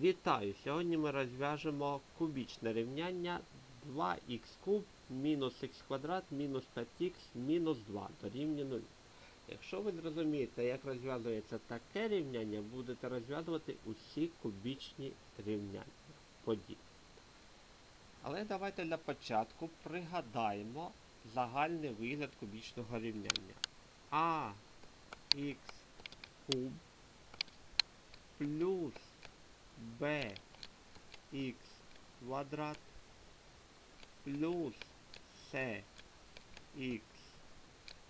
Вітаю! Сьогодні ми розв'яжемо кубічне рівняння 2х куб мінус х квадрат мінус 5х мінус 2 дорівнює 0. Якщо ви зрозумієте, як розв'язується таке рівняння, будете розв'язувати усі кубічні рівняння подібні. Але давайте для початку пригадаємо загальний вигляд кубічного рівняння. А х куб плюс b х квадрат плюс c х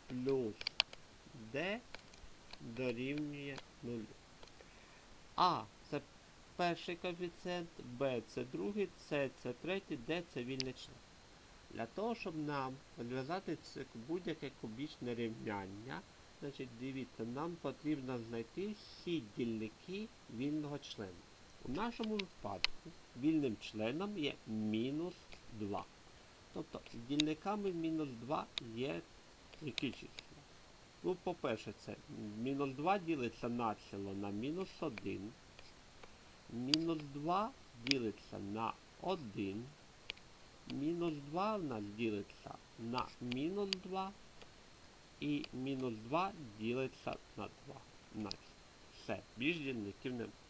плюс d дорівнює 0. А це перший коефіцієнт, b це другий, c це третій, d це вільний член. Для того, щоб нам розв'язати будь-яке кубічне рівняння, значить, дивіться, нам потрібно знайти всі дільники вільного члена. У нашому випадку вільним членом є мінус 2. Тобто дільниками мінус 2 є які числа. Ну, по-перше, це мінус 2 ділиться націло на мінус 1. Мінус 2 ділиться на 1. Мінус 2 в нас ділиться на мінус 2. І мінус 2 ділиться на 2. На все. Більш дільників немає.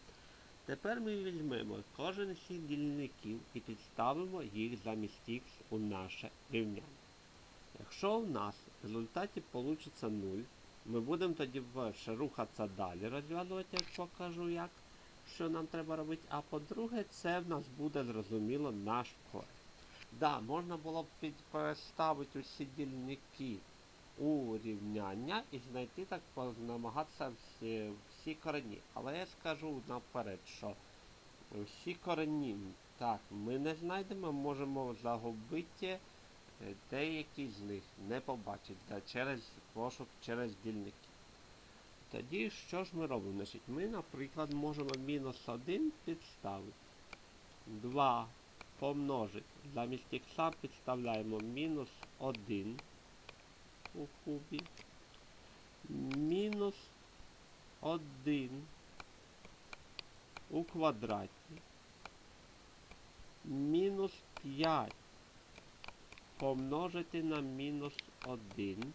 Тепер ми візьмемо кожен з цих дільників і підставимо їх замість х у наше рівняння. Якщо у нас в результаті вийде 0, ми будемо тоді перше рухатися далі, розв'язувати, як покажу як, що нам треба робити. А по-друге, це в нас буде зрозуміло наш корень. Да, можна було б переставити усі дільники у рівняння і знайти так намагатися всі, всі корені. Але я скажу наперед, що всі корені так, ми не знайдемо, можемо загубити е, деякі з них, не побачити да, через пошук через дільники. Тоді що ж ми робимо? Значить, Ми, наприклад, можемо мінус 1 підставити. 2 помножити. Замість х підставляємо мінус 1 у кубі. Мінус 1 у квадраті. Мінус 5 помножити на мінус 1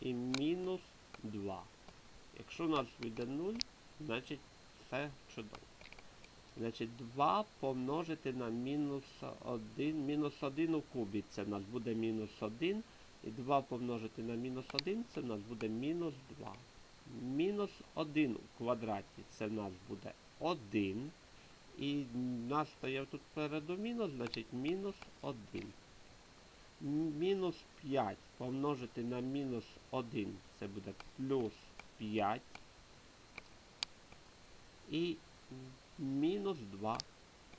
і мінус 2. Якщо у нас вийде 0, значить все чудово. Значить 2 помножити на мінус 1. Мінус 1 у кубі це в нас буде мінус 1. І 2 помножити на мінус 1 це в нас буде мінус 2. Мінус 1 у квадраті це в нас буде 1. І в нас стояв тут переду мінус, значить мінус 1. Мінус 5 помножити на мінус 1 це буде плюс 5. І мінус 2,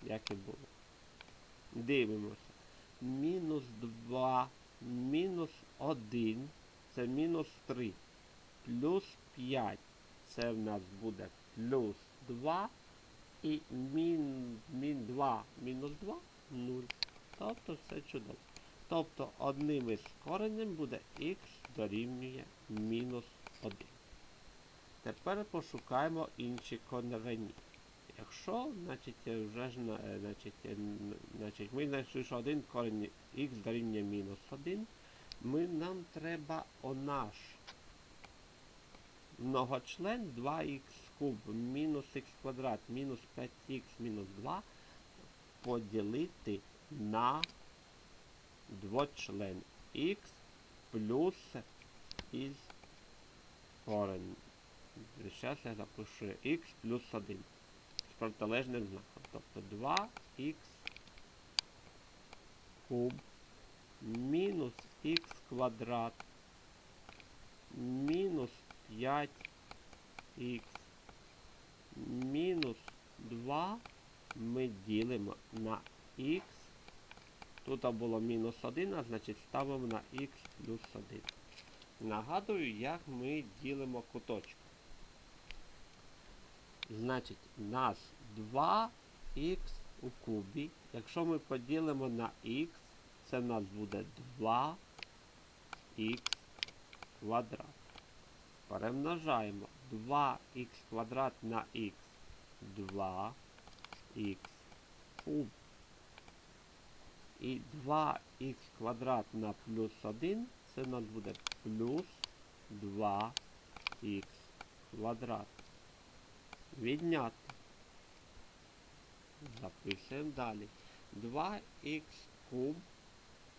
як і було. Дивимося. Мінус 2, мінус 1, це мінус 3. Плюс 5, це в нас буде плюс 2. І мін, мін 2 мінус 2 0. Тобто все чудово. Тобто одним із коренем буде х дорівнює мінус 1. Тепер пошукаємо інші корені. Якщо, значить, вже ж, значить, значить, ми знайшли, що один корінь х дорівнює мінус 1, ми, нам треба о наш многочлен 2х куб мінус х квадрат мінус 5х мінус 2 поділити на двочлен х плюс із корень. Зараз я запишу х плюс 1 з протилежним знаком. Тобто 2х куб мінус х квадрат мінус 5х мінус 2 ми ділимо на х. Тут було мінус 1, а значить ставимо на х плюс 1. Нагадую, як ми ділимо куточок. Значить, у нас 2х у кубі. Якщо ми поділимо на х, це в нас буде 2х квадрат. Перемножаємо 2х квадрат на х 2х куб. І 2х квадрат на плюс 1 це у нас буде плюс 2х квадрат. Відняти. Записуємо далі. 2х куб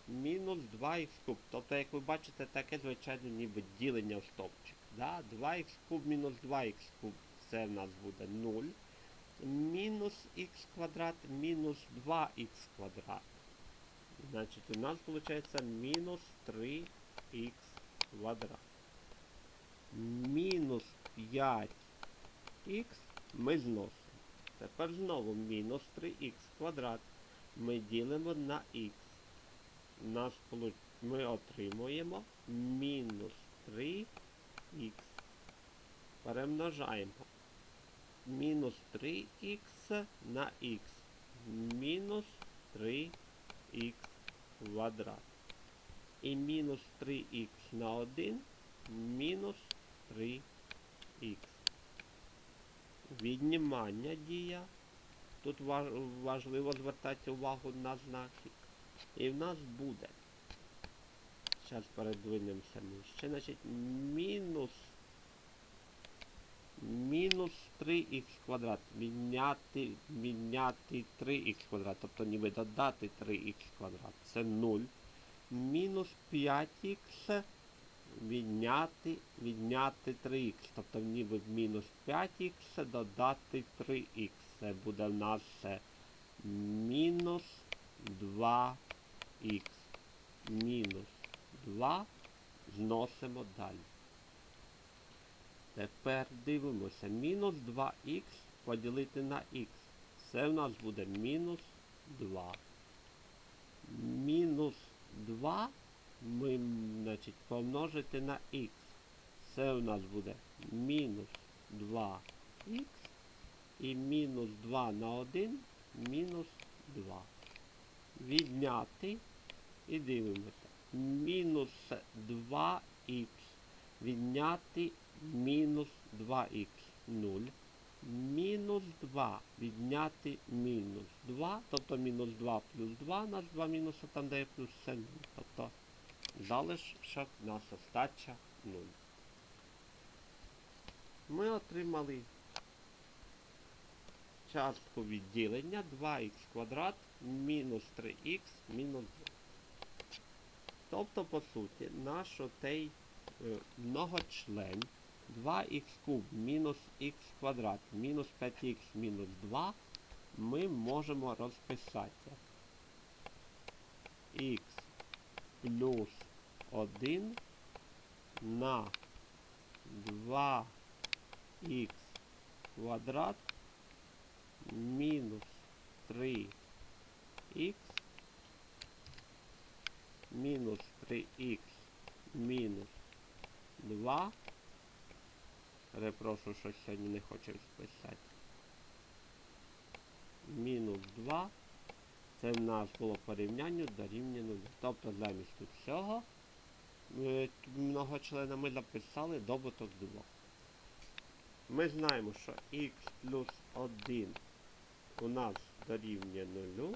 мінус 2х куб. Тобто, як ви бачите, таке звичайно ніби ділення в стовпчик. Да? 2х куб мінус 2х куб. Це в нас буде 0. Мінус х квадрат мінус 2х квадрат. Значить, у нас виходить мінус 3х квадрат. Мінус 5х ми зносимо. Тепер знову мінус 3х квадрат. Ми ділимо на х. Нас ми отримуємо мінус 3х. Перемножаємо. Мінус 3х на х. Мінус 3х квадрат. І мінус 3х на 1 мінус 3х. Віднімання дія. Тут важливо звертати увагу на знаки. І в нас буде. Зараз передвинемося нижче. Значить, мінус. Мінус 3х квадрат. Міняти, міняти 3х квадрат. Тобто ніби додати 3х квадрат. Це 0. Мінус 5х відняти, відняти 3х. Тобто ніби мінус 5х додати 3х. Це буде в нас мінус 2х. Мінус 2 зносимо далі. Тепер дивимося. Мінус 2х поділити на х. Це в нас буде мінус 2. Мінус 2 ми, значить, помножити на х. Це у нас буде мінус 2х. І мінус 2 на 1 мінус 2. Відняти і дивимося. Мінус 2х. Відняти мінус 2х 0. Мінус 2 відняти мінус 2. Тобто мінус 2 плюс 2 у нас 2 мінуси там дає плюс це 0. Тобто залишок нас остача 0. Ми отримали частку відділення 2х квадрат мінус 3х мінус 2. Тобто, по суті, наш отей е, многочлен 2х куб мінус х квадрат мінус 5х мінус 2 ми можемо розписати. х плюс 1 на 2х квадрат мінус 3х мінус 3х мінус 2. Перепрошую, що сьогодні не хочу списати. Мінус 2. Це в нас було порівняння дорівнює 0. Тобто замість е, многочлена ми записали добуток 2. Ми знаємо, що х плюс 1 у нас дорівнює 0.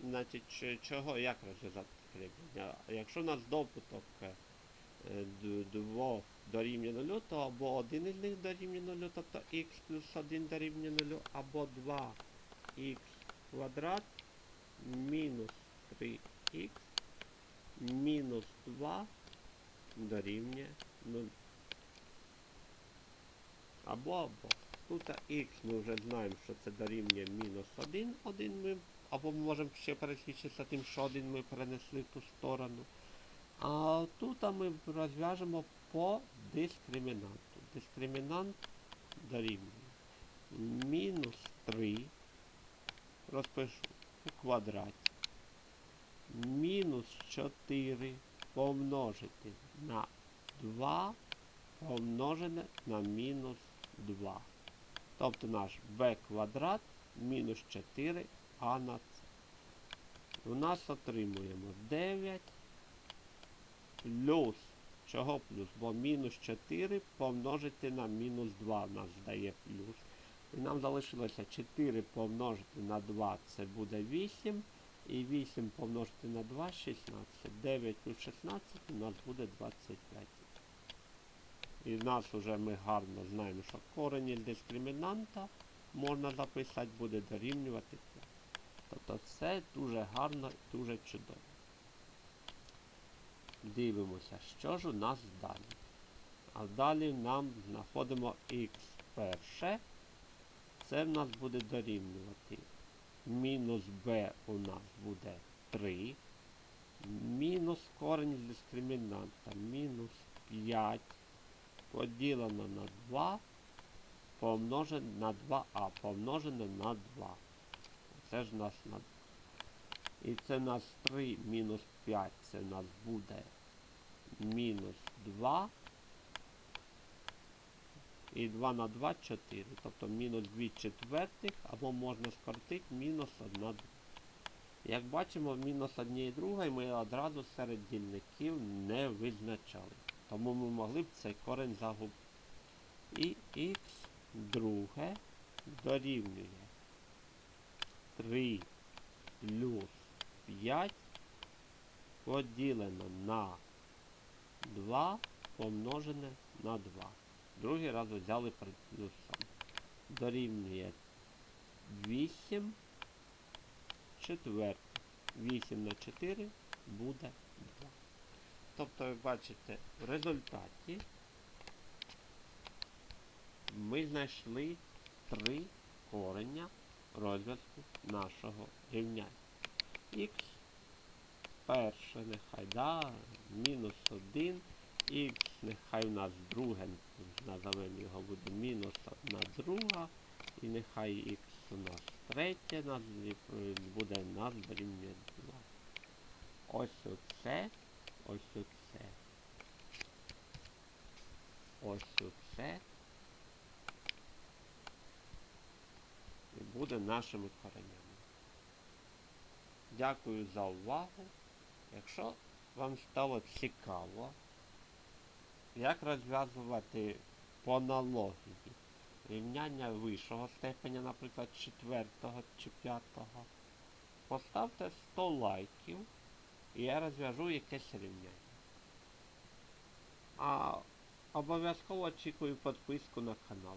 Значить, чого, як розв'язати кривлення? Якщо у нас добуток е, д- двох дорівнює 0, то або один із них дорівнює 0, тобто х плюс 1 дорівнює 0, або 2х квадрат мінус 3х мінус 2 дорівнює 0. Або або. Тут х ми вже знаємо, що це дорівнює мінус 1, 1 ми, або ми можемо ще пересвідчитися тим, що 1 ми перенесли в ту сторону. А тут ми розв'яжемо по дискримінанту. Дискримінант дорівнює мінус 3, розпишу у квадраті, мінус 4 помножити на 2 помножене на мінус 2. Тобто наш b квадрат мінус 4 а на c. У нас отримуємо 9 плюс. Чого плюс? Бо мінус 4 помножити на мінус 2 нас дає плюс. І нам залишилося 4 помножити на 2 це буде 8. І 8 помножити на 2 16. 9 плюс 16 у нас буде 25. І в нас вже ми гарно знаємо, що корень із дискримінанта можна записати буде дорівнювати 5. Тобто це дуже гарно і дуже чудово. Дивимося, що ж у нас далі. А далі нам знаходимо х перше. Це в нас буде дорівнювати. Мінус b у нас буде 3. Мінус корень з дискримінанта. Мінус 5 поділено на 2 помножене на 2а помножене на 2. Це ж нас на І це у нас 3 мінус 5, це у нас буде мінус 2. І 2 на 2 4. Тобто мінус 2 четвертих, або можна скоротити мінус 1 друга. Як бачимо, мінус 1 і 2 ми одразу серед дільників не визначали. Тому ми могли б цей корень загубити. І х друге дорівнює 3 плюс 5 поділено на 2 помножене на 2. Другий раз взяли плюсом. Дорівнює 8 четвертих. 8 на 4 буде 2. Тобто, ви бачите, в результаті ми знайшли три корення розв'язку нашого рівняння. Х перше, нехай, да, мінус 1, х, нехай у нас друге, назовемо його буде мінус 1 друга, і нехай х у нас третє, нас буде нас дорівнює 2. Ось оце, ось оце. Ось оце. І буде нашими коренями. Дякую за увагу. Якщо вам стало цікаво, як розв'язувати по аналогії рівняння вищого степеня, наприклад, 4 чи 5, поставте 100 лайків і я розв'яжу якесь рівняння. А обов'язково очікую підписку на канал.